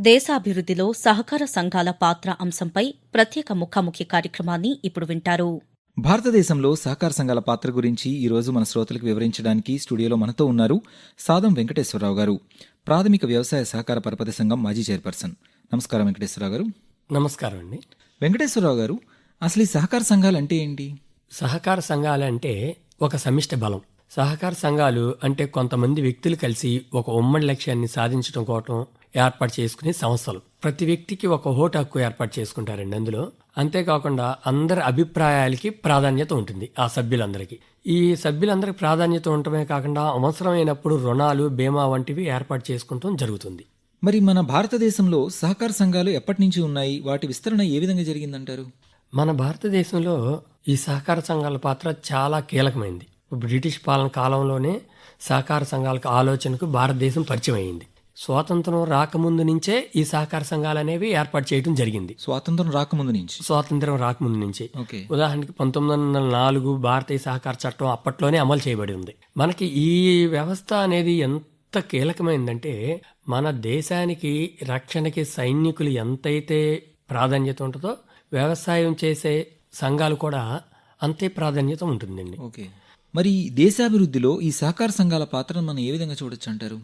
దేశాభివృద్ధిలో సహకార సంఘాల పాత్ర అంశంపై ప్రత్యేక ముఖాముఖి కార్యక్రమాన్ని ఇప్పుడు వింటారు. భారతదేశంలో సహకార సంఘాల పాత్ర గురించి ఈ రోజు మన శ్రోతలకు వివరించడానికి స్టూడియోలో మనతో ఉన్నారు సాదం వెంకటేశ్వరరావు గారు ప్రాథమిక వ్యవసాయ సహకార పరపతి సంఘం మాజీ చైర్పర్సన్. నమస్కారం వెంకటేశ్వరరావు గారు. నమస్కారం అండి. వెంకటేశ్వరరావు గారు అసలు ఈ సహకార సంఘాలు అంటే ఏంటి? సహకార సంఘాలు అంటే ఒక సమిష్టి బలం. సహకార సంఘాలు అంటే కొంతమంది వ్యక్తులు కలిసి ఒక ఉమ్మడి లక్ష్యాన్ని సాధించడం కోసం ఏర్పాటు చేసుకునే సంస్థలు. ప్రతి వ్యక్తికి ఒక ఓటు హక్కు ఏర్పాటు చేసుకుంటారండి అందులో. అంతేకాకుండా అందరి అభిప్రాయాలకి ప్రాధాన్యత ఉంటుంది ఆ సభ్యులందరికీ. ఈ సభ్యులందరికీ ప్రాధాన్యత ఉండటమే కాకుండా అవసరమైనప్పుడు రుణాలు బీమా వంటివి ఏర్పాటు చేసుకుంటాం జరుగుతుంది. మరి మన భారతదేశంలో సహకార సంఘాలు ఎప్పటి నుంచి ఉన్నాయి? వాటి విస్తరణ ఏ విధంగా జరిగిందంటారు? మన భారతదేశంలో ఈ సహకార సంఘాల పాత్ర చాలా కీలకమైంది. బ్రిటిష్ పాలన కాలంలోనే సహకార సంఘాలకు ఆలోచనకు భారతదేశం పరిచయం అయింది స్వాతంత్రం రాకముందు నుంచే ఈ సహకార సంఘాలు అనేవి ఏర్పాటు చేయడం జరిగింది. స్వాతంత్రం రాకముందు నుంచి? స్వాతంత్రం రాకముందు నుంచి. ఉదాహరణకి పంతొమ్మిది వందల నాలుగు భారతీయ సహకార చట్టం అప్పట్లోనే అమలు చేయబడి ఉంది. మనకి ఈ వ్యవస్థ అనేది ఎంత కీలకమైందంటే మన దేశానికి రక్షణకి సైనికులు ఎంతైతే ప్రాధాన్యత ఉంటుందో వ్యవసాయం చేసే సంఘాలు కూడా అంతే ప్రాధాన్యత ఉంటుందండి. ఓకే. మరి దేశాభివృద్ధిలో ఈ సహకార సంఘాల పాత్రను మనం ఏ విధంగా చూడొచ్చు అంటారు?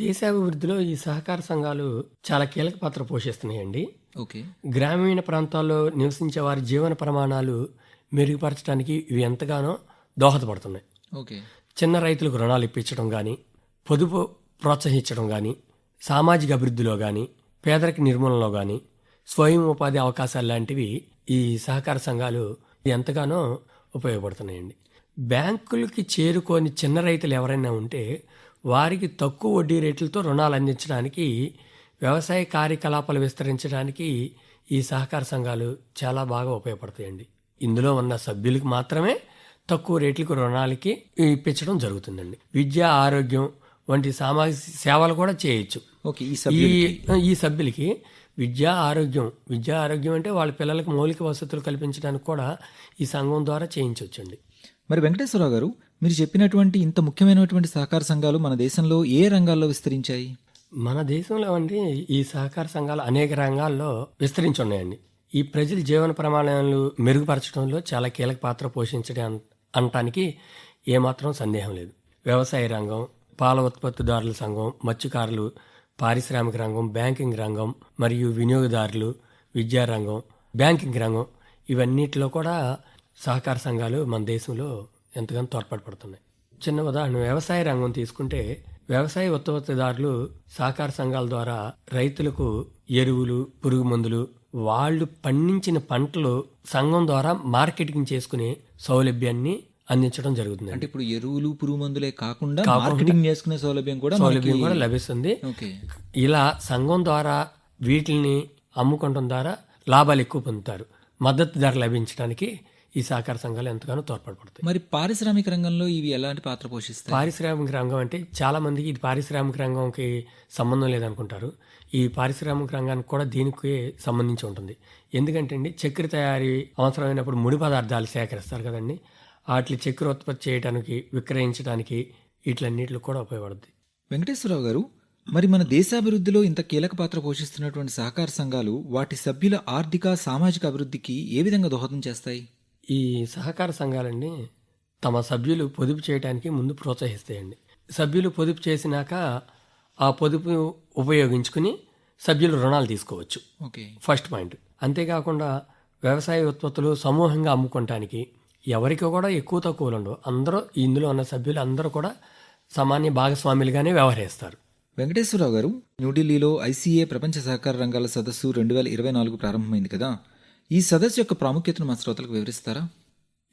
దేశాభివృద్ధిలో ఈ సహకార సంఘాలు చాలా కీలక పాత్ర పోషిస్తున్నాయండి. ఓకే. గ్రామీణ ప్రాంతాల్లో నివసించే వారి జీవన ప్రమాణాలు మెరుగుపరచడానికి ఇవి ఎంతగానో దోహదపడుతున్నాయి. ఓకే. చిన్న రైతులకు రుణాలు ఇప్పించడం కానీ పొదుపు ప్రోత్సహించడం కానీ సామాజిక అభివృద్ధిలో కానీ పేదరిక నిర్మూలనలో కానీ స్వయం ఉపాధి అవకాశాలు లాంటివి ఈ సహకార సంఘాలు ఎంతగానో ఉపయోగపడుతున్నాయండి. బ్యాంకులకి చేరుకోని చిన్న రైతులు ఎవరైనా ఉంటే వారికి తక్కువ వడ్డీ రేట్లతో రుణాలు అందించడానికి వ్యవసాయ కార్యకలాపాలు విస్తరించడానికి ఈ సహకార సంఘాలు చాలా బాగా ఉపయోగపడతాయండి. ఇందులో ఉన్న సభ్యులకు మాత్రమే తక్కువ రేట్లకు రుణాలకి ఇప్పించడం జరుగుతుందండి. విద్య ఆరోగ్యం వంటి సామాజిక సేవలు కూడా చేయొచ్చు. ఓకే ఈ ఈ సభ్యులకి విద్యా ఆరోగ్యం విద్యా ఆరోగ్యం అంటే వాళ్ళ పిల్లలకు మౌలిక వసతులు కల్పించడానికి కూడా ఈ సంఘం ద్వారా చేయించవచ్చండి. మరి వెంకటేశ్వరరావు గారు మీరు చెప్పినటువంటి ఇంత ముఖ్యమైనటువంటి సహకార సంఘాలు మన దేశంలో ఏ రంగాల్లో విస్తరించాయి? మన దేశంలో అండి ఈ సహకార సంఘాలు అనేక రంగాల్లో విస్తరించి ఉన్నాయండి ఈ ప్రజల జీవన ప్రమాణాలు మెరుగుపరచడంలో చాలా కీలక పాత్ర పోషించడం అనటానికి ఏమాత్రం సందేహం లేదు. వ్యవసాయ రంగం పాల ఉత్పత్తిదారుల సంఘం మత్స్యకారులు పారిశ్రామిక రంగం బ్యాంకింగ్ రంగం మరియు వినియోగదారులు విద్యా రంగం బ్యాంకింగ్ రంగం ఇవన్నిటిలో కూడా సహకార సంఘాలు మన దేశంలో ఎంతగానో తోడ్పడపడుతున్నాయి చిన్న ఉదాహరణ వ్యవసాయ రంగం తీసుకుంటే వ్యవసాయ ఉత్పత్తిదారులు సహకార సంఘాల ద్వారా రైతులకు ఎరువులు పురుగు మందులు వాళ్ళు పండించిన పంటలు సంఘం ద్వారా మార్కెటింగ్ చేసుకునే సౌలభ్యాన్ని అందించడం జరుగుతుంది. అంటే ఇప్పుడు ఎరువులు పురుగు మందులే కాకుండా మార్కెటింగ్ చేసుకునే సౌలభ్యం కూడా సౌలభ్యం కూడా లభిస్తుంది. ఇలా సంఘం ద్వారా వీటిని అమ్ముకోవడం ద్వారా లాభాలు ఎక్కువ పొందుతారు. మద్దతు ధర లభించడానికి ఈ సహకార సంఘాలు ఎంతగానో తోడ్పడతాయి మరి పారిశ్రామిక రంగంలో ఇవి ఎలాంటి పాత్ర పోషిస్తాయి? పారిశ్రామిక రంగం అంటే చాలా మందికి ఇది పారిశ్రామిక రంగంకి సంబంధం లేదనుకుంటారు. ఈ పారిశ్రామిక రంగానికి కూడా దీనికి సంబంధించి ఉంటుంది. ఎందుకంటే అండి చక్కెర తయారీ అవసరమైనప్పుడు ముడి పదార్థాలు సేకరిస్తారు కదండి. వాటి చక్కెర ఉత్పత్తి చేయడానికి విక్రయించడానికి వీటిలన్నిటికి కూడా ఉపయోగపడుతుంది వెంకటేశ్వరరావు గారు మరి మన దేశాభివృద్ధిలో ఇంత కీలక పాత్ర పోషిస్తున్నటువంటి సహకార సంఘాలు వాటి సభ్యుల ఆర్థిక సామాజిక అభివృద్ధికి ఏ విధంగా దోహదం చేస్తాయి? ఈ సహకార సంఘాలన్నీ తమ సభ్యులు పొదుపు చేయడానికి ముందు ప్రోత్సహిస్తాయండి. సభ్యులు పొదుపు చేసినాక ఆ పొదుపు ఉపయోగించుకుని సభ్యులు రుణాలు తీసుకోవచ్చు. ఓకే. First point. అంతేకాకుండా వ్యవసాయ ఉత్పత్తులు సమూహంగా అమ్ముకోవటానికి ఎవరికి కూడా ఎక్కువ తక్కువలు ఉండవు. అందరూ ఇందులో ఉన్న సభ్యులు అందరూ కూడా సామాన్య భాగస్వాములుగానే వ్యవహరిస్తారు. వెంకటేశ్వరరావు గారు న్యూఢిల్లీలో ఐసీఏ ప్రపంచ సహకార రంగాల సదస్సు రెండు వేల ఇరవై నాలుగు ప్రారంభమైంది కదా. ఈ సదస్సు యొక్క ప్రాముఖ్యతను మా శ్రోతలకు వివరిస్తారా?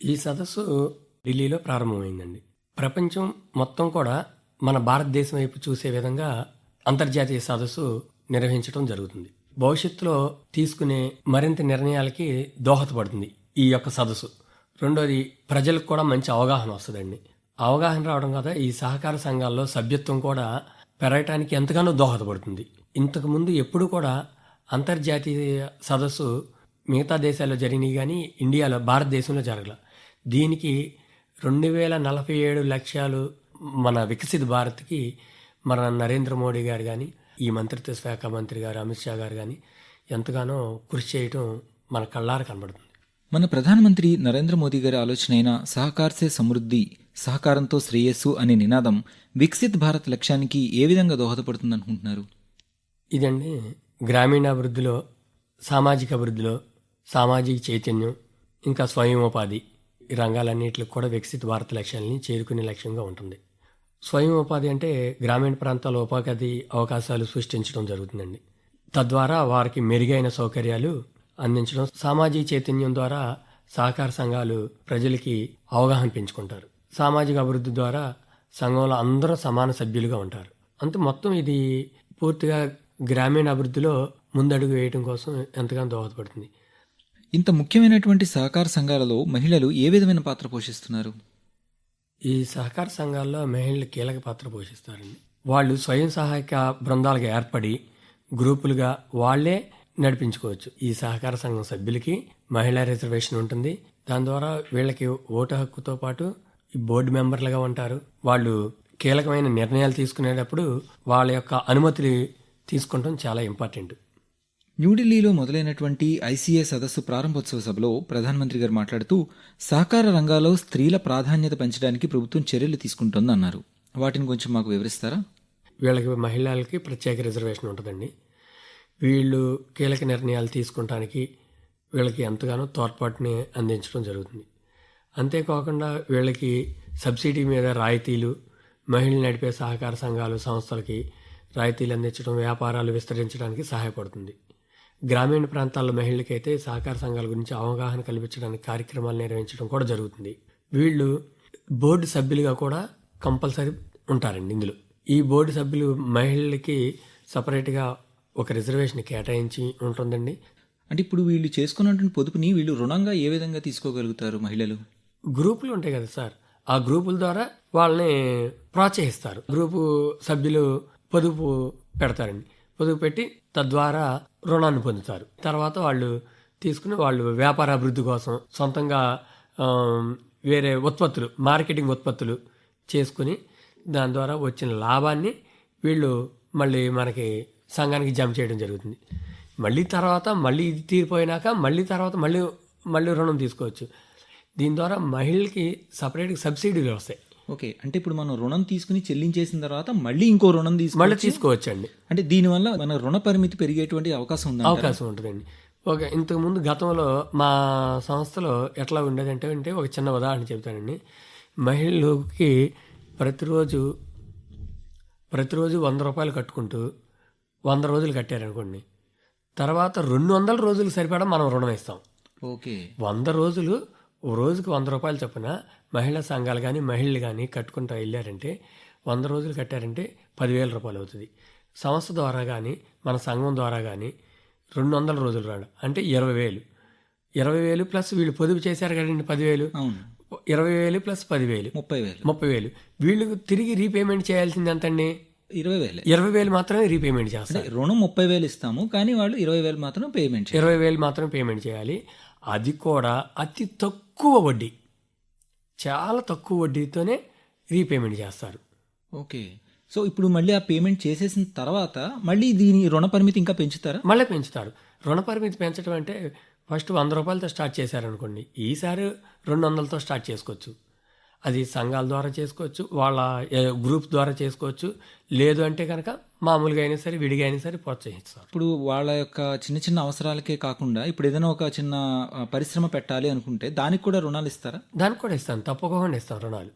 ఈ సదస్సు ఢిల్లీలో ప్రారంభమైందండి. ప్రపంచం మొత్తం కూడా మన భారతదేశం వైపు చూసే విధంగా అంతర్జాతీయ సదస్సు నిర్వహించడం జరుగుతుంది. భవిష్యత్తులో తీసుకునే మరింత నిర్ణయాలకి దోహదపడుతుంది ఈ యొక్క సదస్సు. రెండోది ప్రజలకు కూడా మంచి అవగాహన వస్తుందండి. అవగాహన రావడం కదా ఈ సహకార సంఘాల్లో సభ్యత్వం కూడా పెరగటానికి ఎంతగానో దోహదపడుతుంది. ఇంతకుముందు ఎప్పుడు కూడా అంతర్జాతీయ సదస్సు మిగతా దేశాల్లో జరిగినాయి కానీ ఇండియాలో భారతదేశంలో జరగల. దీనికి రెండు వేల నలభై ఏడు లక్ష్యాలు మన వికసిత భారత్కి మన నరేంద్ర మోడీ గారు కానీ ఈ మంత్రిత్వ శాఖ మంత్రి గారు అమిత్ షా గారు కానీ ఎంతగానో కృషి చేయటం మన కళ్ళారా కనబడుతుంది. మన ప్రధానమంత్రి నరేంద్ర మోదీ గారి ఆలోచన అయిన సహకార్సే సమృద్ధి సహకారంతో శ్రేయస్సు అనే నినాదం వికసిత్ భారత్ లక్ష్యానికి ఏ విధంగా దోహదపడుతుంది అనుకుంటున్నారు ఇదండి గ్రామీణాభివృద్ధిలో సామాజిక అభివృద్ధిలో సామాజిక చైతన్యం ఇంకా స్వయం ఉపాధి ఈ రంగాలన్నింటికి కూడా వికసిత భారత లక్ష్యాలని చేరుకునే లక్ష్యంగా ఉంటుంది. స్వయం ఉపాధి అంటే గ్రామీణ ప్రాంతాల ఉపాధి అవకాశాలు సృష్టించడం జరుగుతుందండి. తద్వారా వారికి మెరుగైన సౌకర్యాలు అందించడం సామాజిక చైతన్యం ద్వారా సహకార సంఘాలు ప్రజలకి అవగాహన పెంచుకుంటారు. సామాజిక అభివృద్ధి ద్వారా సంఘంలో అందరూ సమాన సభ్యులుగా ఉంటారు. అంత మొత్తం ఇది పూర్తిగా గ్రామీణ అభివృద్ధిలో ముందడుగు వేయడం కోసం ఎంతగానో దోహదపడుతుంది. ఇంత ముఖ్యమైనటువంటి సహకార సంఘాలలో మహిళలు ఏ విధమైన పాత్ర పోషిస్తున్నారు? ఈ సహకార సంఘాల్లో మహిళలు కీలక పాత్ర పోషిస్తారండి. వాళ్ళు స్వయం సహాయక బృందాలుగా ఏర్పడి గ్రూపులుగా వాళ్ళే నడిపించుకోవచ్చు. ఈ సహకార సంఘం సభ్యులకి మహిళా రిజర్వేషన్ ఉంటుంది. దాని ద్వారా వీళ్ళకి ఓటు హక్కుతో పాటు ఈ బోర్డు మెంబర్లుగా ఉంటారు. వాళ్ళు కీలకమైన నిర్ణయాలు తీసుకునేటప్పుడు వాళ్ళ యొక్క అనుమతులు తీసుకుంటాం చాలా ఇంపార్టెంట్. న్యూఢిల్లీలో మొదలైనటువంటి ఐసీఏ సదస్సు ప్రారంభోత్సవ సభలో ప్రధానమంత్రి గారు మాట్లాడుతూ సహకార రంగాల్లో స్త్రీల ప్రాధాన్యత పెంచడానికి ప్రభుత్వం చర్యలు తీసుకుంటోందన్నారు. వాటిని కొంచెం మాకు వివరిస్తారా? వీళ్ళకి మహిళలకి ప్రత్యేక రిజర్వేషన్ ఉంటుందండి. వీళ్ళు కీలక నిర్ణయాలు తీసుకుంటానికి వీళ్ళకి ఎంతగానో తోడ్పాటుని అందించడం జరుగుతుంది. అంతేకాకుండా వీళ్ళకి సబ్సిడీ మీద రాయితీలు మహిళలు నడిపే సహకార సంఘాలు సంస్థలకి రాయితీలు అందించడం వ్యాపారాలు విస్తరించడానికి సహాయపడుతుంది. గ్రామీణ ప్రాంతాల్లో మహిళలకైతే సహకార సంఘాల గురించి అవగాహన కల్పించడానికి కార్యక్రమాలు నిర్వహించడం కూడా జరుగుతుంది. వీళ్ళు బోర్డు సభ్యులుగా కూడా కంపల్సరీ ఉంటారండి ఇందులో. ఈ బోర్డు సభ్యులు మహిళలకి సపరేట్గా ఒక రిజర్వేషన్ కేటాయించి ఉంటుందండి. అంటే ఇప్పుడు వీళ్ళు చేసుకున్నటువంటి పొదుపుని వీళ్ళు రుణంగా ఏ విధంగా తీసుకోగలుగుతారు మహిళలు? గ్రూపులు ఉంటాయి కదా సార్. ఆ గ్రూపుల ద్వారా వాళ్ళని ప్రోత్సహిస్తారు. గ్రూపు సభ్యులు పొదుపు పెడతారండి. పొదుపు పెట్టి తద్వారా రుణాన్ని పొందుతారు. తర్వాత వాళ్ళు తీసుకుని వాళ్ళు వ్యాపార అభివృద్ధి కోసం సొంతంగా వేరే ఉత్పత్తులు మార్కెటింగ్ ఉత్పత్తులు చేసుకుని దాని ద్వారా వచ్చిన లాభాన్ని వీళ్ళు మళ్ళీ మనకి సంఘానికి జమ చేయడం జరుగుతుంది. మళ్ళీ తర్వాత మళ్ళీ ఇది తీరిపోయినాక మళ్ళీ తర్వాత మళ్ళీ మళ్ళీ రుణం తీసుకోవచ్చు. దీని ద్వారా మహిళలకి సపరేట్గా సబ్సిడీలు వస్తాయి. ఓకే. అంటే ఇప్పుడు మనం రుణం తీసుకుని చెల్లించేసిన తర్వాత మళ్ళీ ఇంకో రుణం మళ్ళీ తీసుకుని తీసుకోవచ్చండి. అంటే దీనివల్ల మన రుణ పరిమితి పెరిగేటువంటి అవకాశం ఉంది అవకాశం ఉంటుందండి. ఒక ఇంతకుముందు గతంలో మా సంస్థలో ఎట్లా ఉండేదంటే అంటే ఒక చిన్న ఉదాహరణ చెప్తానండి. మహిళలకి ప్రతిరోజు ప్రతిరోజు వంద రూపాయలు కట్టుకుంటూ వంద రోజులు కట్టారనుకోండి. తర్వాత రెండు వందల రోజులు సరిపడా మనం రుణం ఇస్తాం. ఓకే. వంద రోజులు ఓ రోజుకి వంద రూపాయలు చొప్పున మహిళా సంఘాలు కానీ మహిళలు కానీ కట్టుకుంటూ వెళ్ళారంటే వంద రోజులు కట్టారంటే పదివేల రూపాయలు అవుతుంది. సంస్థ ద్వారా కానీ మన సంఘం ద్వారా కానీ రెండు వందల రోజులు రాడు అంటే ఇరవై వేలు. ఇరవై వేలు ప్లస్ వీళ్ళు పొదుపు చేశారు కదండి పదివేలు. ఇరవై వేలు ప్లస్ పదివేలు. ముప్పై వేలు. ముప్పై వేలు. వీళ్ళు తిరిగి రీపేమెంట్ చేయాల్సింది ఎంతండి ఇరవై వేలే. ఇరవై వేలు మాత్రమే రీపేమెంట్ చేస్తారు. రుణం ముప్పై వేలు ఇస్తాము కానీ వాళ్ళు ఇరవై వేలు మాత్రం పేమెంట్ ఇరవై వేలు మాత్రం పేమెంట్ చేయాలి. అది కూడా అతి తక్కువ వడ్డీ. చాలా తక్కువ వడ్డీతోనే రీపేమెంట్ చేస్తారు. ఓకే. సో ఇప్పుడు మళ్ళీ ఆ పేమెంట్ చేసేసిన తర్వాత మళ్ళీ దీని రుణ పరిమితి ఇంకా పెంచుతారా? మళ్ళీ పెంచుతారు. రుణ పరిమితి పెంచడం అంటే ఫస్ట్ వంద రూపాయలతో స్టార్ట్ చేశారనుకోండి. ఈసారి రెండు వందలతో స్టార్ట్ చేసుకోవచ్చు. అది సంఘాల ద్వారా చేసుకోవచ్చు వాళ్ళ గ్రూప్ ద్వారా చేసుకోవచ్చు. లేదు అంటే కనుక మామూలుగా అయినా సరే విడిగా అయినా సరే ప్రోత్సహిస్తారు ఇప్పుడు వాళ్ళ యొక్క చిన్న చిన్న అవసరాలకే కాకుండా ఇప్పుడు ఏదైనా ఒక చిన్న పరిశ్రమ పెట్టాలి అనుకుంటే దానికి కూడా రుణాలు ఇస్తారా? దానికి కూడా ఇస్తాను తప్పకుండా ఇస్తాను రుణాలు.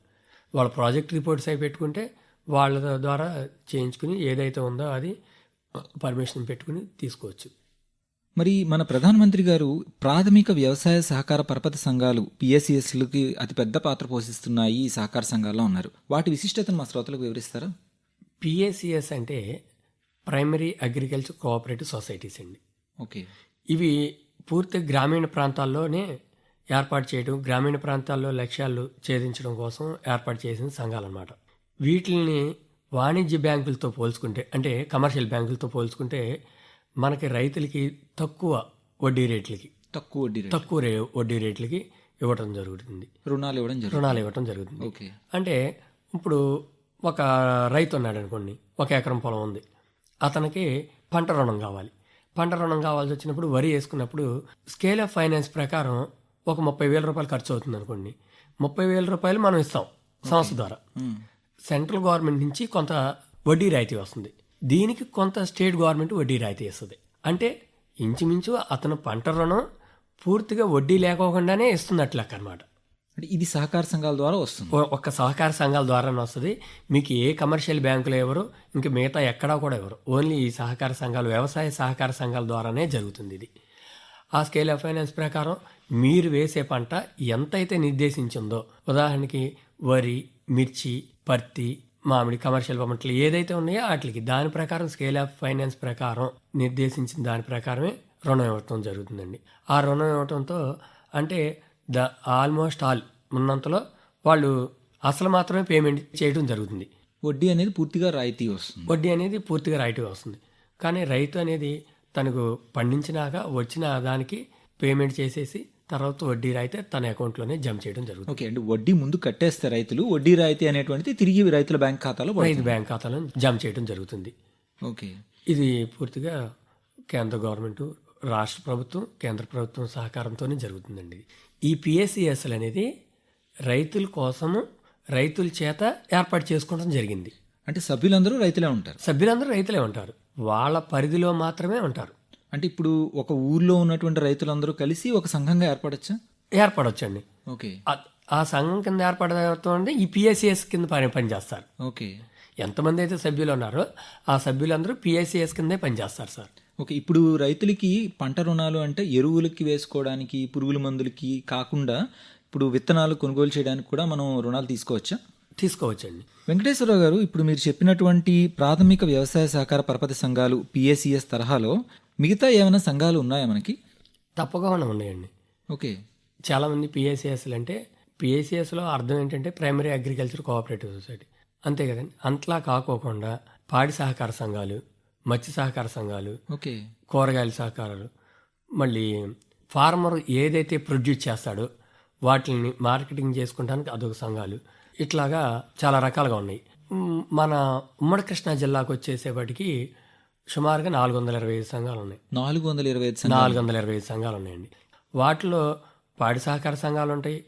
వాళ్ళ ప్రాజెక్ట్ రిపోర్ట్స్ అవి పెట్టుకుంటే వాళ్ళ ద్వారా చేయించుకుని ఏదైతే ఉందో అది పర్మిషన్ పెట్టుకుని తీసుకోవచ్చు. మరి మన ప్రధానమంత్రి గారు ప్రాథమిక వ్యవసాయ సహకార పరపతి సంఘాలు పిఎస్సిఎస్లకి అతిపెద్ద పాత్ర పోషిస్తున్నాయి ఈ సహకార సంఘాల్లో ఉన్నారు. వాటి విశిష్టతను మా శ్రోతలకు వివరిస్తారా? పిఏసిఎస్ అంటే ప్రైమరీ అగ్రికల్చర్ కోఆపరేటివ్ సొసైటీస్ అండి. ఓకే. ఇవి పూర్తి గ్రామీణ ప్రాంతాల్లోనే ఏర్పాటు చేయడం గ్రామీణ ప్రాంతాల్లో లక్ష్యాలు ఛేదించడం కోసం ఏర్పాటు చేసిన సంఘాలు అన్నమాట వీటిని వాణిజ్య బ్యాంకులతో పోల్చుకుంటే అంటే కమర్షియల్ బ్యాంకులతో పోల్చుకుంటే మనకి రైతులకి తక్కువ వడ్డీ రేట్లకి తక్కువ వడ్డీ. తక్కువ రే వడ్డీ రేట్లకి ఇవ్వటం జరుగుతుంది. రుణాలు ఇవ్వడం జరుగుతుంది. రుణాలు ఇవ్వటం జరుగుతుంది. ఓకే. అంటే ఇప్పుడు ఒక రైతు ఉన్నాడు అనుకోండి ఒక ఎకరం పొలం ఉంది. అతనికి పంట రుణం కావాలి. పంట రుణం కావాల్సి వచ్చినప్పుడు వరి వేసుకున్నప్పుడు స్కేల్ ఆఫ్ ఫైనాన్స్ ప్రకారం ఒక ముప్పై వేల రూపాయలు ఖర్చు అవుతుంది అనుకోండి. ముప్పై వేల రూపాయలు మనం ఇస్తాం సంస్థ ద్వారా. సెంట్రల్ గవర్నమెంట్ నుంచి కొంత వడ్డీ రాయితీ వస్తుంది. దీనికి కొంత స్టేట్ గవర్నమెంట్ వడ్డీ రాయితీ ఇస్తుంది. అంటే ఇంచుమించు అతను పంట రుణం పూర్తిగా వడ్డీ లేకోకుండానే ఇస్తున్నట్లు లెక్క అనమాట అంటే ఇది సహకార సంఘాల ద్వారా వస్తుంది. ఒక్క సహకార సంఘాల ద్వారానే వస్తుంది. మీకు ఏ కమర్షియల్ బ్యాంకులు ఎవరు ఇంకా మిగతా ఎక్కడా కూడా ఎవరు. ఓన్లీ ఈ సహకార సంఘాలు వ్యవసాయ సహకార సంఘాల ద్వారానే జరుగుతుంది ఇది. ఆ స్కేల్ ఆఫ్ ఫైనాన్స్ ప్రకారం మీరు వేసే పంట ఎంతైతే నిర్దేశించిందో ఉదాహరణకి వరి మిర్చి పత్తి మామిడి కమర్షియల్ పంటలు ఏదైతే ఉన్నాయో వాటికి దాని ప్రకారం స్కేల్ ఆఫ్ ఫైనాన్స్ ప్రకారం నిర్దేశించిన దాని ప్రకారమే రుణం ఇవ్వటం జరుగుతుందండి. ఆ రుణం ఇవ్వటంతో అంటే ద ఆల్మోస్ట్ ఆల్ ఉన్నంతలో వాళ్ళు అసలు మాత్రమే పేమెంట్ చేయడం జరుగుతుంది. వడ్డీ అనేది పూర్తిగా రాయితీ వస్తుంది. వడ్డీ అనేది పూర్తిగా రైట్ వస్తుంది. కానీ రైతు అనేది తనకు పండించినాక వచ్చిన దానికి పేమెంట్ చేసేసి తర్వాత వడ్డీ రాయితే తన అకౌంట్లోనే జమ చేయడం జరుగుతుంది. ఓకే అండి వడ్డీ ముందు కట్టేస్తే రైతులు వడ్డీ రాయితీ అనేటువంటిది తిరిగి రైతుల బ్యాంక్ ఖాతాలో. రైతు బ్యాంక్ ఖాతాలో జమ చేయడం జరుగుతుంది. ఓకే. ఇది పూర్తిగా కేంద్ర గవర్నమెంట్ రాష్ట్ర ప్రభుత్వం కేంద్ర ప్రభుత్వం సహకారంతోనే జరుగుతుందండి. ఈ పిఎస్సిఎస్ఎల్ అనేది రైతుల కోసము రైతుల చేత ఏర్పాటు చేసుకోవడం జరిగింది. అంటే సభ్యులందరూ రైతులే ఉంటారు. సభ్యులందరూ రైతులే ఉంటారు. వాళ్ళ పరిధిలో మాత్రమే ఉంటారు. అంటే ఇప్పుడు ఒక ఊర్లో ఉన్నటువంటి రైతులందరూ కలిసి ఒక సంఘంగా ఏర్పడచ్చా? ఏర్పడవచ్చండి ఓకే. ఆ- సంఘం కింద ఏర్పడవుతుంటే ఈ పిఎస్సిఎస్ కింద పని పనిచేస్తారు ఓకే. ఎంతమంది అయితే సభ్యులు ఉన్నారో ఆ సభ్యులందరూ పిఎస్సిఎస్ కిందే పనిచేస్తారు సార్. ఓకే. ఇప్పుడు రైతులకి పంట రుణాలు అంటే ఎరువులకి వేసుకోవడానికి పురుగుల మందులకి కాకుండా ఇప్పుడు విత్తనాలు కొనుగోలు చేయడానికి కూడా మనం రుణాలు తీసుకోవచ్చా? తీసుకోవచ్చండి. వెంకటేశ్వరరావు గారు ఇప్పుడు మీరు చెప్పినటువంటి ప్రాథమిక వ్యవసాయ సహకార పరపతి సంఘాలు పిఎస్సిఎస్ తరహాలో మిగతా ఏమైనా సంఘాలు ఉన్నాయా మనకి? తప్పకుండా ఉన్నాయండి. ఓకే. చాలామంది పిఎస్సిఎస్లు అంటే పిఎస్సిఎస్లో అర్థం ఏంటంటే ప్రైమరీ అగ్రికల్చర్ కోఆపరేటివ్ సొసైటీ. అంతే కదండి. అంతలా కాకోకుండా పాడి సహకార సంఘాలు మత్స్య సహకార సంఘాలు ఓకే. కూరగాయల సహకారాలు మళ్ళీ ఫార్మర్ ఏదైతే ప్రొడ్యూస్ చేస్తాడో వాటిని మార్కెటింగ్ చేసుకుంటానికి అదొక సంఘాలు. ఇట్లాగా చాలా రకాలుగా ఉన్నాయి. మన ఉమ్మడి కృష్ణా జిల్లాకు వచ్చేసేపటికి సుమారుగా నాలుగు వందల ఇరవై ఐదు సంఘాలు ఉన్నాయి. నాలుగు వందల ఇరవై ఐదు నాలుగు వందల ఇరవై ఐదు సంఘాలు ఉన్నాయండి. వాటిలో పాడి సహకార సంఘాలు ఉంటాయి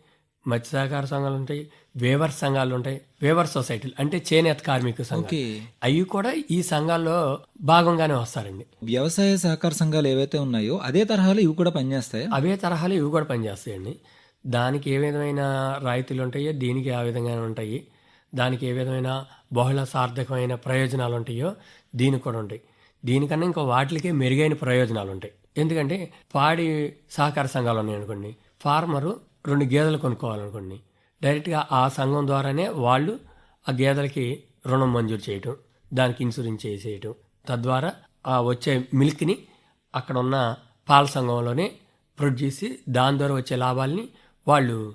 మత్స్య సహకార సంఘాలు ఉంటాయి వేవర్ సంఘాలు ఉంటాయి వేవర్ సొసైటీలు అంటే చేనేత కార్మిక సంఘాలు. ఓకే. అవి కూడా ఈ సంఘాల్లో భాగంగానే వస్తారండి. వ్యవసాయ సహకార సంఘాలు ఏవైతే ఉన్నాయో అదే తరహాలో ఇవి కూడా పనిచేస్తాయా? అవే తరహాలు ఇవి కూడా పనిచేస్తాయండి. దానికి ఏ విధమైన రాయితీలు ఉంటాయో దీనికి ఆ విధంగా ఉంటాయి. దానికి ఏ విధమైన బహుళ సార్థకమైన ప్రయోజనాలు ఉంటాయో దీనికి కూడా ఉంటాయి. దీనికన్నా ఇంకో వాటికే మెరుగైన ప్రయోజనాలు ఉంటాయి ఎందుకంటే పాడి సహకార సంఘాలు ఉన్నాయి అనుకోండి ఫార్మరు రెండు గేదెలు కొనుక్కోవాలనుకోండి డైరెక్ట్గా ఆ సంఘం ద్వారానే వాళ్ళు ఆ గేదెలకి రుణం మంజూరు చేయటం దానికి ఇన్సూరెన్స్ చేసేయటం తద్వారా ఆ వచ్చే మిల్క్ని అక్కడ ఉన్న పాల సంఘంలోనే ప్రొడ్యూస్ చేసి దాని ద్వారా వచ్చే లాభాలని వాళ్ళు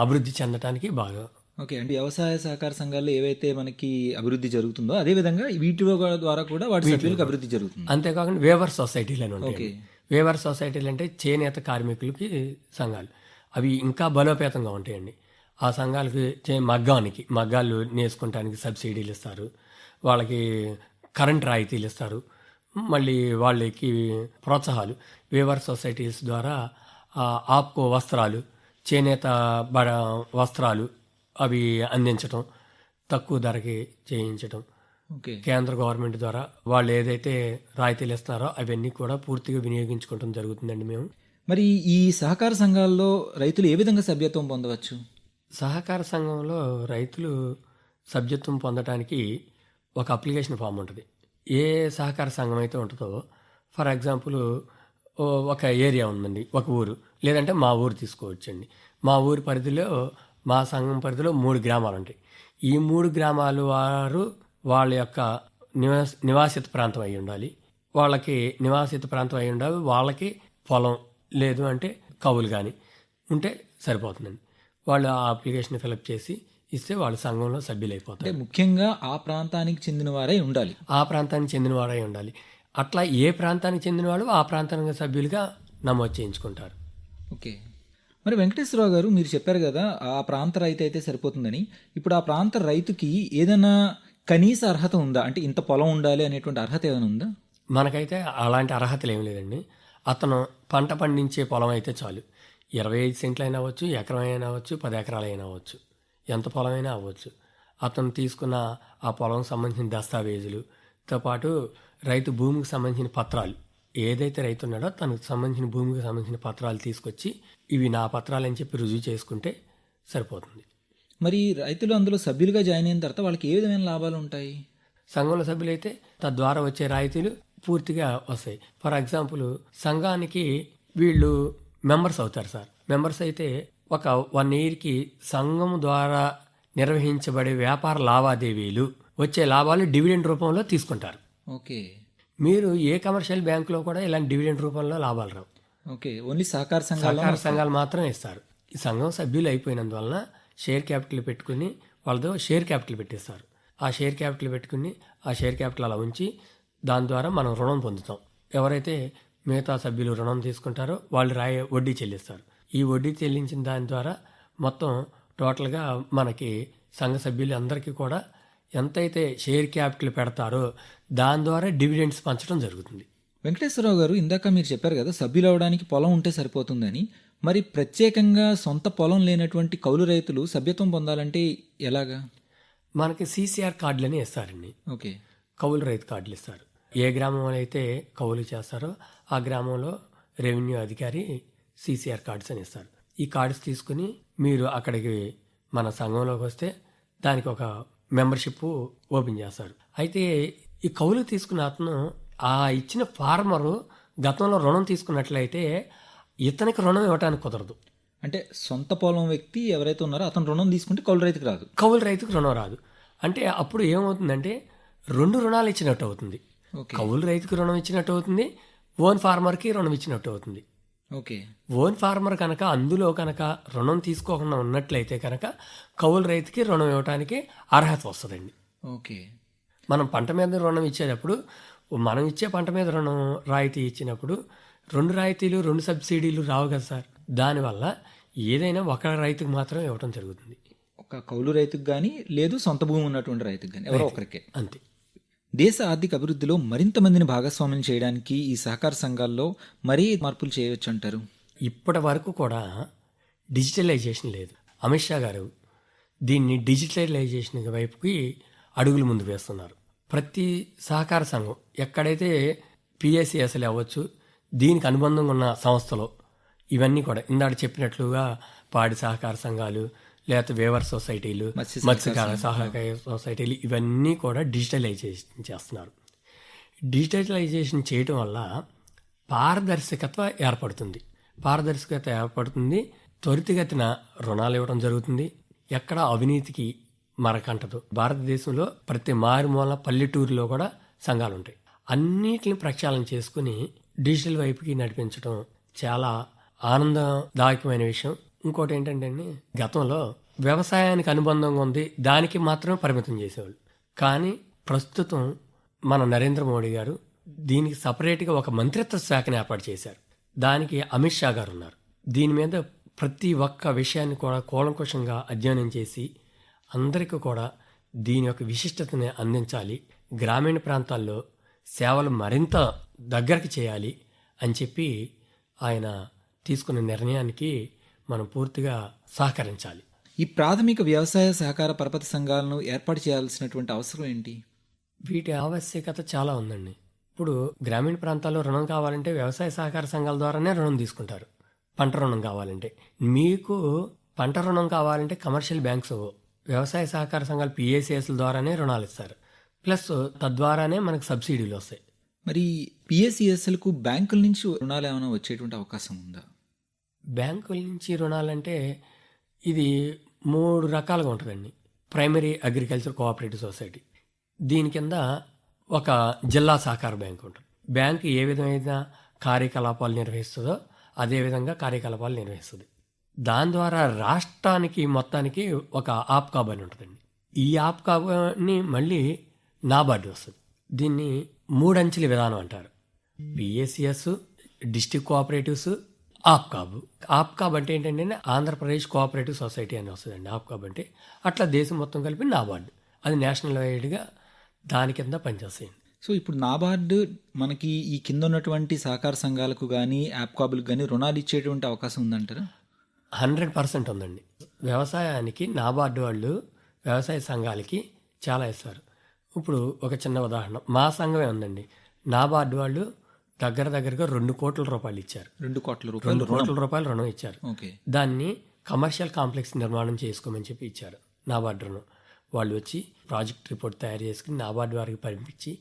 అభివృద్ధి చెందడానికి బాగా. ఓకే అంటే వ్యవసాయ సహకార సంఘాల్లో ఏవైతే మనకి అభివృద్ధి జరుగుతుందో అదే విధంగా వీటి ద్వారా కూడా వాటి సభ్యులకు అభివృద్ధి జరుగుతుంది. అంతేకాకుండా వేవర్ సొసైటీలు అని ఉంటాయి. వేవర్ సొసైటీలు అంటే చేనేత కార్మికులకి సంఘాలు. అవి ఇంకా బలోపేతంగా ఉంటాయండి. ఆ సంఘాలకి చే మగ్గానికి మగ్గాలు నేర్చుకుంటానికి సబ్సిడీలు ఇస్తారు. వాళ్ళకి కరెంట్ రాయితీలు ఇస్తారు. మళ్ళీ వాళ్ళకి ప్రోత్సాహాలు. వేవర్ సొసైటీస్ ద్వారా ఆప్కో వస్త్రాలు చేనేత బడ వస్త్రాలు అవి అందించటం తక్కువ ధరకి చేయించటం. కేంద్ర గవర్నమెంట్ ద్వారా వాళ్ళు ఏదైతే రాయితీలు ఇస్తున్నారో అవన్నీ కూడా పూర్తిగా వినియోగించుకోవడం జరుగుతుందండి మేము. మరి ఈ సహకార సంఘాల్లో రైతులు ఏ విధంగా సభ్యత్వం పొందవచ్చు? సహకార సంఘంలో రైతులు సభ్యత్వం పొందడానికి ఒక అప్లికేషన్ ఫామ్ ఉంటుంది. ఏ సహకార సంఘం అయితే ఉంటుందో ఫర్ ఎగ్జాంపుల్ ఒక ఏరియా ఉందండి ఒక ఊరు. లేదంటే మా ఊరు తీసుకోవచ్చండి. మా ఊరి పరిధిలో మా సంఘం పరిధిలో మూడు గ్రామాలు ఉంటాయి. ఈ మూడు గ్రామాలు వారు వాళ్ళ యొక్క నివాస నివాసిత ప్రాంతం అయి ఉండాలి. వాళ్ళకి నివాసిత ప్రాంతం అయి ఉండాలి. వాళ్ళకి పొలం లేదు అంటే కవులు కానీ ఉంటే సరిపోతుందండి. వాళ్ళు ఆ అప్లికేషన్ ఫిలప్ చేసి ఇస్తే వాళ్ళ సంఘంలో సభ్యులైపోతారు. ముఖ్యంగా ఆ ప్రాంతానికి చెందిన వారే ఉండాలి. ఆ ప్రాంతానికి చెందిన వారై ఉండాలి. అట్లా ఏ ప్రాంతానికి చెందిన వాళ్ళు ఆ ప్రాంతానికి సభ్యులుగా నమోదు చేయించుకుంటారు. ఓకే. మరి వెంకటేశ్వరరావు గారు మీరు చెప్పారు కదా ఆ ప్రాంత రైతు అయితే సరిపోతుందని. ఇప్పుడు ఆ ప్రాంత రైతుకి ఏదైనా కనీస అర్హత ఉందా? అంటే ఇంత పొలం ఉండాలి అనేటువంటి అర్హత ఏమైనా ఉందా? మనకైతే అలాంటి అర్హతలు ఏమి లేదండి. అతను పంట పండించే పొలం అయితే చాలు. ఇరవై ఐదు సెంట్లు అయినా అవ్వచ్చు ఎకరం అయినా అవ్వచ్చు పది ఎకరాలు అయినా అవ్వచ్చు. ఎంత పొలం అయినా అవ్వచ్చు. అతను తీసుకున్న ఆ పొలం సంబంధించిన దస్తావేజులుతో పాటు రైతు భూమికి సంబంధించిన పత్రాలు. ఏదైతే రైతు ఉన్నాడో తనకు సంబంధించిన భూమికి సంబంధించిన పత్రాలు తీసుకొచ్చి ఇవి నా పత్రాలు అని చెప్పి రుజువు చేసుకుంటే సరిపోతుంది. మరి రైతులు అందులో సభ్యులుగా జాయిన్ అయిన తర్వాత వాళ్ళకి ఏ విధమైన లాభాలు ఉంటాయి? సంఘంలో సభ్యులైతే తద్వారా వచ్చే రాయితీలు పూర్తిగా వస్తాయి. ఫర్ ఎగ్జాంపుల్ సంఘానికి వీళ్ళు మెంబర్స్ అవుతారు సార్. మెంబర్స్ అయితే ఒక వన్ ఇయర్కి సంఘం ద్వారా నిర్వహించబడే వ్యాపార లావాదేవీలు వచ్చే లాభాలు డివిడెండ్ రూపంలో తీసుకుంటారు. ఓకే. మీరు ఏ కమర్షియల్ బ్యాంకులో కూడా ఇలాంటి డివిడెండ్ రూపంలో లాభాలు రావు. ఓకే. ఓన్లీ సహకార సంఘాలు సహకార సంఘాలు మాత్రం ఇస్తారు. ఈ సంఘం సభ్యులు అయిపోయినందువలన షేర్ క్యాపిటల్ పెట్టుకుని వాళ్ళతో షేర్ క్యాపిటల్ పెట్టేస్తారు. ఆ షేర్ క్యాపిటల్ పెట్టుకుని ఆ షేర్ క్యాపిటల్ అలా ఉంచి దాని ద్వారా మనం రుణం పొందుతాం. ఎవరైతే మిగతా సభ్యులు రుణం తీసుకుంటారో వాళ్ళు రాయ వడ్డీ చెల్లిస్తారు. ఈ వడ్డీ చెల్లించిన దాని ద్వారా మొత్తం టోటల్గా మనకి సంఘ సభ్యులు అందరికీ కూడా ఎంతైతే షేర్ క్యాపిటల్ పెడతారో దాని ద్వారా డివిడెండ్స్ పంచడం జరుగుతుంది. వెంకటేశ్వరరావు గారు ఇందాక మీరు చెప్పారు కదా సభ్యులు అవడానికి పొలం ఉంటే సరిపోతుందని. మరి ప్రత్యేకంగా సొంత పొలం లేనటువంటి కౌలు రైతులు సభ్యత్వం పొందాలంటే ఎలాగా? మనకి సీసీఆర్ కార్డులని ఇస్తారండి. ఓకే. కౌలు రైతు కార్డులు ఇస్తారు. ఏ గ్రామంలో అయితే కౌలు చేస్తారో ఆ గ్రామంలో రెవెన్యూ అధికారి సీసీఆర్ కార్డ్స్ అని ఇస్తారు. ఈ కార్డ్స్ తీసుకుని మీరు అక్కడికి మన సంఘంలోకి వస్తే దానికి ఒక మెంబర్షిప్ ఓపెన్ చేస్తారు అయితే ఈ కౌలు తీసుకున్న అతను ఆ ఇచ్చిన ఫార్మరు గతంలో రుణం తీసుకున్నట్లయితే ఇతనికి రుణం ఇవ్వడానికి కుదరదు. అంటే సొంత పొలం వ్యక్తి ఎవరైతే ఉన్నారో అతను రుణం తీసుకుంటే కౌలు రైతుకు రాదు. కౌలు రైతుకు రుణం రాదు. అంటే అప్పుడు ఏమవుతుందంటే రెండు రుణాలు ఇచ్చినట్టు అవుతుంది. కౌలు రైతుకు రుణం ఇచ్చినట్టు అవుతుంది. ఓన్ ఫార్మర్కి రుణం ఇచ్చినట్టు అవుతుంది. ఓకే. ఓన్ ఫార్మర్ కనుక అందులో కనుక రుణం తీసుకోకుండా ఉన్నట్లయితే కనుక కౌలు రైతుకి రుణం ఇవ్వడానికి అర్హత వస్తుందండి. ఓకే. మనం పంట మీద రుణం ఇచ్చేటప్పుడు మనం ఇచ్చే పంట మీద రుణం రాయితీ ఇచ్చినప్పుడు రెండు రాయితీలు రెండు సబ్సిడీలు రావు కదా సార్. దానివల్ల ఏదైనా ఒక రైతుకు మాత్రమే ఇవ్వడం జరుగుతుంది. ఒక కౌలు రైతుకు కానీ లేదు సొంత భూమి ఉన్నటువంటి రైతుకు కానీ ఎవరో ఒకరికే. అంతే. దేశ ఆర్థిక అభివృద్ధిలో మరింత మందిని భాగస్వామ్యం చేయడానికి ఈ సహకార సంఘాల్లో మరీ మార్పులు చేయవచ్చు అంటారు ఇప్పటి వరకు కూడా డిజిటలైజేషన్ లేదు. అమిత్ షా గారు దీన్ని డిజిటలైజేషన్ వైపుకి అడుగులు ముందు వేస్తున్నారు. ప్రతి సహకార సంఘం ఎక్కడైతే పిఎస్సిఎస్లు అవ్వచ్చు దీనికి అనుబంధంగా ఉన్న సంస్థలు ఇవన్నీ కూడా ఇందాక చెప్పినట్లుగా పాడి సహకార సంఘాలు లేకపోతే వేవర్ సొసైటీలు మత్స్య మత్స్యకార సహకార సొసైటీలు ఇవన్నీ కూడా డిజిటలైజేషన్ చేస్తున్నారు. డిజిటలైజేషన్ చేయటం వల్ల పారదర్శకత ఏర్పడుతుంది. పారదర్శకత ఏర్పడుతుంది. త్వరితగతిన రుణాలు ఇవ్వడం జరుగుతుంది. ఎక్కడ అవినీతికి మరకంటదు. భారతదేశంలో ప్రతి మారుమూల పల్లెటూరులో కూడా సంఘాలు ఉంటాయి. అన్నిటిని ప్రక్షాళన చేసుకుని డిజిటల్ వైపుకి నడిపించడం చాలా ఆనందదాయకమైన విషయం. ఇంకోటి ఏంటంటే అండి, గతంలో వ్యవసాయానికి అనుబంధంగా ఉంది దానికి మాత్రమే పరిమితం చేసేవాళ్ళు. కానీ ప్రస్తుతం మన నరేంద్ర మోడీ గారు దీనికి సపరేట్గా ఒక మంత్రిత్వ శాఖను ఏర్పాటు చేశారు. దానికి అమిత్ షా గారు ఉన్నారు. దీని మీద ప్రతి ఒక్క విషయాన్ని కూడా కూలంకుషంగా అధ్యయనం చేసి అందరికీ కూడా దీని యొక్క విశిష్టతని అందించాలి. గ్రామీణ ప్రాంతాల్లో సేవలు మరింత దగ్గరకు చేయాలి అని చెప్పి ఆయన తీసుకున్న నిర్ణయానికి మనం పూర్తిగా సహకరించాలి. ఈ ప్రాథమిక వ్యవసాయ సహకార పరపతి సంఘాలను ఏర్పాటు చేయాల్సినటువంటి అవసరం ఏంటి? వీటి ఆవశ్యకత చాలా ఉందండి. ఇప్పుడు గ్రామీణ ప్రాంతాల్లో రుణం కావాలంటే వ్యవసాయ సహకార సంఘాల ద్వారానే రుణం తీసుకుంటారు. పంట రుణం కావాలంటే. మీకు పంట రుణం కావాలంటే కమర్షియల్ బ్యాంక్స్ వ్యవసాయ సహకార సంఘాలు పిఏసిఎస్ల ద్వారానే రుణాలు ఇస్తారు. ప్లస్ తద్వారానే మనకు సబ్సిడీలు వస్తాయి. మరి పిఎస్సిఎస్ఎల్కు బ్యాంకుల నుంచి రుణాలు ఏమైనా వచ్చేటువంటి అవకాశం ఉందా? బ్యాంకుల నుంచి రుణాలంటే ఇది మూడు రకాలుగా ఉంటుందండి. Primary agriculture cooperative society. దీని కింద ఒక జిల్లా సహకార బ్యాంకు ఉంటుంది. బ్యాంకు ఏ విధమైన కార్యకలాపాలు నిర్వహిస్తుందో అదే విధంగా కార్యకలాపాలు నిర్వహిస్తుంది. దాని ద్వారా రాష్ట్రానికి మొత్తానికి ఒక ఆప్కాబ్ అని ఉంటుందండి. ఈ ఆప్కాబ్ని మళ్ళీ నాబార్డు వస్తుంది. దీన్ని మూడంచెల విధానం అంటారు. PSCS district cooperatives APCOB. APCOB అంటే ఏంటంటే ఆంధ్రప్రదేశ్ కోఆపరేటివ్ సొసైటీ అని వస్తుందండి ఆప్కాబ్ అంటే. అట్లా దేశం మొత్తం కలిపి నాబార్డు. అది నేషనల్ వైడ్గా దాని కింద పనిచేస్తాయండి. సో ఇప్పుడు నాబార్డు మనకి ఈ కింద ఉన్నటువంటి సహకార సంఘాలకు కానీ యాప్కాబులకు కానీ రుణాలు ఇచ్చేటువంటి అవకాశం ఉందంటారా? హండ్రెడ్ పర్సెంట్ ఉందండి. వ్యవసాయానికి నాబార్డు వాళ్ళు వ్యవసాయ సంఘాలకి చాలా ఇస్తారు. ఇప్పుడు ఒక చిన్న ఉదాహరణ. మా సంఘమే ఉందండి. నాబార్డు వాళ్ళు దగ్గర దగ్గరగా రెండు కోట్ల రూపాయలు ఇచ్చారు. రెండు కోట్ల రూపాయలు రెండు కోట్ల రూపాయలు రుణం ఇచ్చారు. దాన్ని కమర్షియల్ కాంప్లెక్స్ నిర్మాణం చేసుకోమని చెప్పి ఇచ్చారు నాబార్డు రుణం. వాళ్ళు వచ్చి ప్రాజెక్ట్ రిపోర్ట్ తయారు చేసుకుని నాబార్డు వారికి పంపించి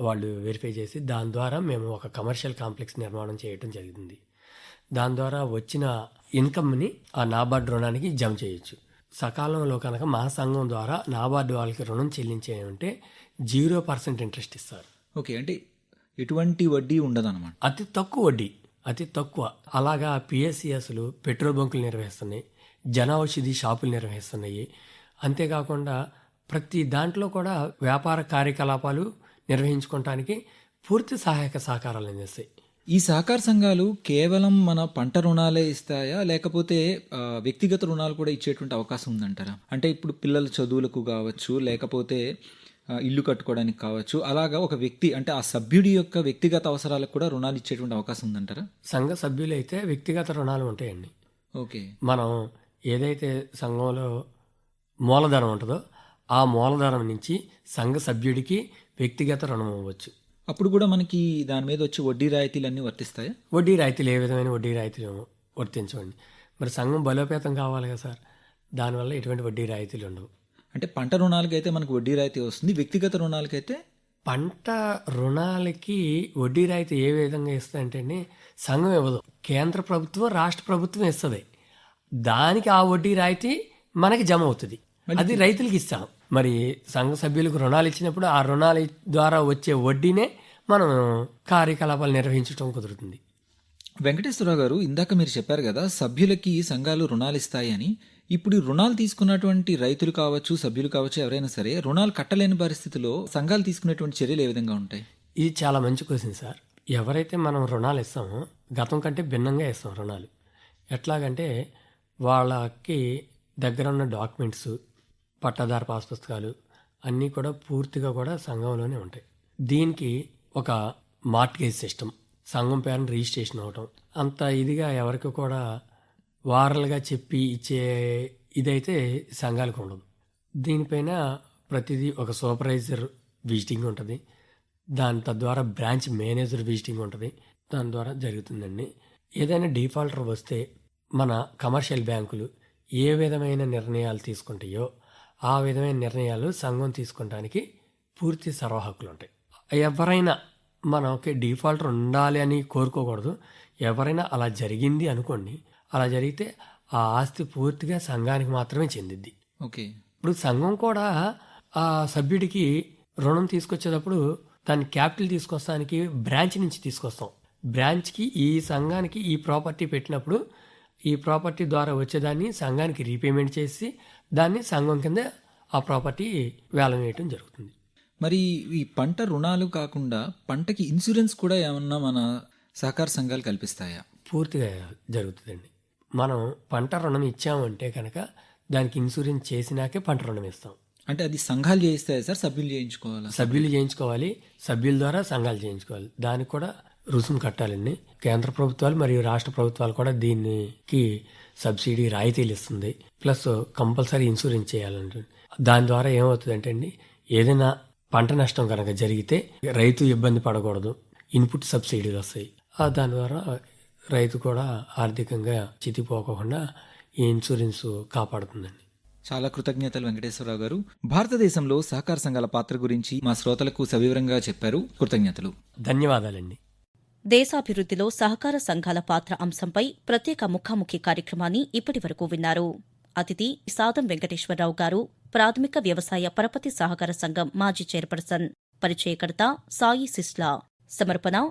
వాళ్ళు వెరిఫై చేసి దాని ద్వారా మేము ఒక కమర్షియల్ కాంప్లెక్స్ నిర్మాణం చేయడం జరిగింది. దాని ద్వారా వచ్చిన ఇన్కమ్ని ఆ నాబార్డు రుణానికి జమ చేయొచ్చు. సకాలంలో కనుక మా సంఘం ద్వారా నాబార్డు వాళ్ళకి రుణం చెల్లించేయంటే జీరో పర్సెంట్ ఇంట్రెస్ట్ ఇస్తారు. ఓకే. అంటే ఎటువంటి వడ్డీ ఉండదన్నమాట. అతి తక్కువ వడ్డీ అతి తక్కువ. అలాగా పిఎస్సిఎస్లు పెట్రోల్ బంకులు నిర్వహిస్తున్నాయి జన ఔషధి షాపులు నిర్వహిస్తున్నాయి. అంతేకాకుండా ప్రతి దాంట్లో కూడా వ్యాపార కార్యకలాపాలు నిర్వహించుకోవటానికి పూర్తి సహాయక సహకారాలు అందిస్తాయి. ఈ సహకార సంఘాలు కేవలం మన పంట రుణాలే ఇస్తాయా? లేకపోతే వ్యక్తిగత రుణాలు కూడా ఇచ్చేటువంటి అవకాశం ఉందంటారా? అంటే ఇప్పుడు పిల్లల చదువులకు కావచ్చు లేకపోతే ఇల్లు కట్టుకోవడానికి కావచ్చు. అలాగా ఒక వ్యక్తి అంటే ఆ సభ్యుడి యొక్క వ్యక్తిగత అవసరాలకు కూడా రుణాలు ఇచ్చేటువంటి అవకాశం ఉందంటారా? సంఘ సభ్యులైతే వ్యక్తిగత రుణాలు ఉంటాయండి. ఓకే. మనం ఏదైతే సంఘంలో మూలధనం ఉంటుందో ఆ మూలధనం నుంచి సంఘ సభ్యుడికి వ్యక్తిగత రుణం అవ్వచ్చు. అప్పుడు కూడా మనకి దాని మీద వచ్చి వడ్డీ రాయితీలన్నీ వర్తిస్తాయా? వడ్డీ రాయితీలు ఏ విధమైన వడ్డీ రాయితీలు వర్తించవండి. మరి సంఘం బలోపేతం కావాలి కదా సార్. దానివల్ల ఎటువంటి వడ్డీ రాయితీలు ఉండవు. అంటే పంట రుణాలకైతే మనకు వడ్డీ రాయితీ వస్తుంది. వ్యక్తిగత రుణాలకైతే పంట రుణాలకి వడ్డీ రాయితీ ఏ విధంగా ఇస్తుందంటే అండి సంఘం ఇవ్వదు. కేంద్ర ప్రభుత్వం రాష్ట్ర ప్రభుత్వం ఇస్తుంది దానికి ఆ వడ్డీ రాయితీ మనకి జమ అవుతుంది. అది రైతులకి ఇస్తాం మరి సంఘ సభ్యులకు రుణాలు ఇచ్చినప్పుడు ఆ రుణాల ద్వారా వచ్చే వడ్డీనే మనం కార్యకలాపాలు నిర్వహించడం కుదురుతుంది. వెంకటేశ్వరరావు గారు ఇందాక మీరు చెప్పారు కదా సభ్యులకి సంఘాలు రుణాలు ఇస్తాయి అని. ఇప్పుడు రుణాలు తీసుకున్నటువంటి రైతులు కావచ్చు సభ్యులు కావచ్చు ఎవరైనా సరే రుణాలు కట్టలేని పరిస్థితిలో సంఘాలు తీసుకునేటువంటి చర్యలు ఏ విధంగా ఉంటాయి? ఇది చాలా మంచి క్వశ్చన్ సార్. ఎవరైతే మనం రుణాలు ఇస్తామో గతం కంటే భిన్నంగా ఇస్తాం రుణాలు. ఎట్లాగంటే వాళ్ళకి దగ్గర ఉన్న డాక్యుమెంట్స్ పట్టాదారు పాస్ పుస్తకాలు అన్నీ కూడా పూర్తిగా కూడా సంఘంలోనే ఉంటాయి. దీనికి ఒక మార్ట్గేజ్ సిస్టమ్ సంఘం పేరుని రిజిస్ట్రేషన్ అవటం అంత ఇదిగా ఎవరికి కూడా వారలుగా చెప్పి ఇచ్చే ఇదైతే సంఘాలకు ఉండదు. దీనిపైన ప్రతిదీ ఒక సూపర్వైజర్ విజిటింగ్ ఉంటుంది. దాని తద్వారా బ్రాంచ్ మేనేజర్ విజిటింగ్ ఉంటుంది. దాని ద్వారా జరుగుతుందండి. ఏదైనా డిఫాల్టర్ వస్తే మన కమర్షియల్ బ్యాంకులు ఏ విధమైన నిర్ణయాలు తీసుకుంటాయో ఆ విధమైన నిర్ణయాలు సంఘం తీసుకోవడానికి పూర్తి సర్వహక్కులు ఉంటాయి. ఎవరైనా మనకి డిఫాల్టర్ ఉండాలి అని కోరుకోకూడదు. ఎవరైనా అలా జరిగింది అనుకోండి అలా జరిగితే ఆ ఆస్తి పూర్తిగా సంఘానికి మాత్రమే చెందిద్ది. ఓకే. ఇప్పుడు సంఘం కూడా ఆ సభ్యుడికి రుణం తీసుకొచ్చేటప్పుడు దాని క్యాపిటల్ తీసుకొస్తానికి బ్రాంచ్ నుంచి తీసుకొస్తాం. బ్రాంచ్కి ఈ సంఘానికి ఈ ప్రాపర్టీ పెట్టినప్పుడు ఈ ప్రాపర్టీ ద్వారా వచ్చేదాన్ని సంఘానికి రీపేమెంట్ చేసి దాన్ని సంఘం కింద ఆ ప్రాపర్టీ వేలం వేయటం జరుగుతుంది. మరి ఈ పంట రుణాలు కాకుండా పంటకి ఇన్సూరెన్స్ కూడా ఏమన్నా మన సహకార సంఘాలు కల్పిస్తాయా? పూర్తిగా జరుగుతుందండి. మనం పంట రుణం ఇచ్చామంటే కనుక దానికి ఇన్సూరెన్స్ చేసినాకే పంట రుణం ఇస్తాం. అంటే అది సంఘాలు చేయిస్తాయా సార్? సభ్యులు చేయించుకోవాలా? సభ్యులు చేయించుకోవాలి. సభ్యుల ద్వారా సంఘాలు చేయించుకోవాలి. దానికి కూడా రుసుము కట్టాలండి. కేంద్ర ప్రభుత్వాలు మరియు రాష్ట్ర ప్రభుత్వాలు కూడా దీనికి సబ్సిడీ రాయితీలు ఇస్తుంది. ప్లస్ కంపల్సరీ ఇన్సూరెన్స్ చేయాలంటుంది దాని ద్వారా ఏమవుతుందంటే అండి ఏదైనా పంట నష్టం కనుక జరిగితే రైతు ఇబ్బంది పడకూడదు. ఇన్పుట్ సబ్సిడీలు వస్తాయి. దాని ద్వారా రైతు కూడా ఆర్థికంగా చితిపోకుండా ఈ ఇన్సూరెన్స్ కాపాడుతుందండి. చాలా కృతజ్ఞతలు వెంకటేశ్వరరావు గారు. భారతదేశంలో సహకార సంఘాల పాత్ర గురించి మా శ్రోతలకు సవివరంగా చెప్పారు. కృతజ్ఞతలు. ధన్యవాదాలండి. దేశాభివృద్ధిలో సహకార సంఘాల పాత్ర అంశంపై ప్రత్యేక ముఖాముఖి కార్యక్రమాన్ని ఇప్పటివరకు విన్నారు. అతిథి సాదం వెంకటేశ్వరరావు గారు ప్రాథమిక వ్యవసాయ పరపతి సహకార సంఘం మాజీ చైర్పర్సన్ పరిచయకర్త సాయి సిస్లా. సమర్పణ